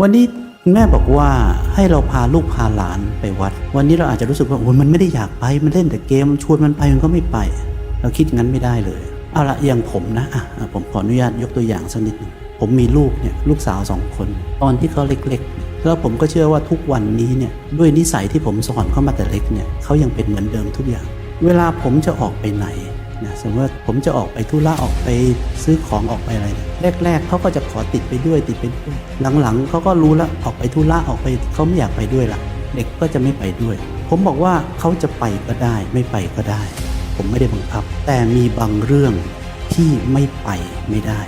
วันนี้แม่บอกว่าให้เราพาลูกพาหลานไปวัด วันนี้เราอาจจะรู้สึกว่าโอ้ยมันไม่ได้อยากไป มันเล่นแต่เกม ชวนมันไปมันก็ไม่ไป เราคิดงั้นไม่ได้เลย เอาละอย่างผมนะอะผมขออนุญาตยกตัวอย่างสักนิดหนึงผมมีลูกเนี่ยลูกสาวสองคน ตอนที่เขาเล็กๆ แล้วผมก็เชื่อว่าทุกวันนี้เนี่ยด้วยนิสัยที่ผมสอนเขามาแต่เล็กเนี่ยเขายังเป็นเหมือนเดิมทุกอย่าง เวลาผมจะออกไปไหน นะสมมติว่าผมจะออกไปธุระออกไปซื้อของออกไปอะไรเนี่ยแรก ๆเขาก็จะขอติดไปด้วยติดไปด้วยหลังๆเขาก็รู้แล้วออกไปธุระออกไปเขาไม่อยากไปด้วยละเด็กก็จะไม่ไปด้วย ผมบอกว่าเขาจะไปก็ได้ไม่ไปก็ได้ ผมไม่ได้บังคับ แต่มีบางเรื่องที่ไม่ไปไม่ได้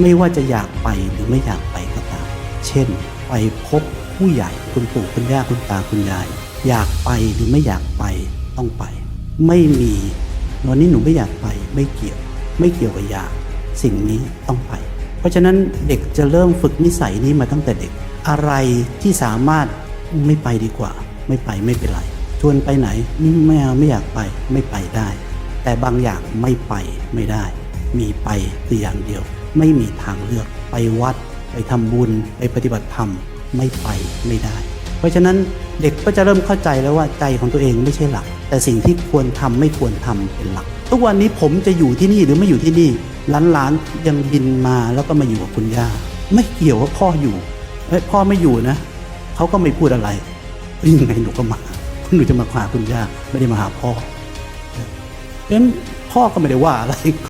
ไม่ว่าจะอยากไปหรือไม่อยากไปก็ตามเช่น ไปพบผู้ใหญ่คุณปู่คุณย่าคุณตาคุณยาย อยากไปหรือไม่อยากไปต้องไป ไม่มี วันนี้หนูไม่อยากไปไม่เกี่ยว ไม่เกี่ยวกับอยากสิ่งนี้ต้องไป เพราะฉะนั้นเด็กจะเริ่มฝึกนิสัยนี้มาตั้งแต่เด็ก อะไรที่สามารถไม่ไปดีกว่า ไม่ไปไม่เป็นไรชวนไปไหนอืมไม่เอาไม่อยากไปไม่ไปได้ แต่บางอย่างไม่ไปไม่ได้ มีไปคืออย่างเดียว ไม่มีทางเลือกไปวัด ไปทำบุญไปปฏิบัติธรรมไม่ไปไม่ได้ เพราะฉะนั้นเด็กก็จะเริ่มเข้าใจแล้วว่าใจของตัวเองไม่ใช่หลัก แต่สิ่งที่ควรทำไม่ควรทำเป็นหลัก ทุกวันนี้ผมจะอยู่ที่นี่หรือไม่อยู่ที่นี่หล้านๆยังบินมาแล้วก็มาอยู่กับคุณย่า ไม่เกี่ยวว่าพ่ออยู่เอ้ยพ่อไม่อยู่นะเขาก็ไม่พูดอะไรยังไงหนูก็มาหนูจะมาหาคุณย่าไม่ได้มาหาพ่อเพราะฉะนั้นพ่อก็ไม่ได้ว่าอะไร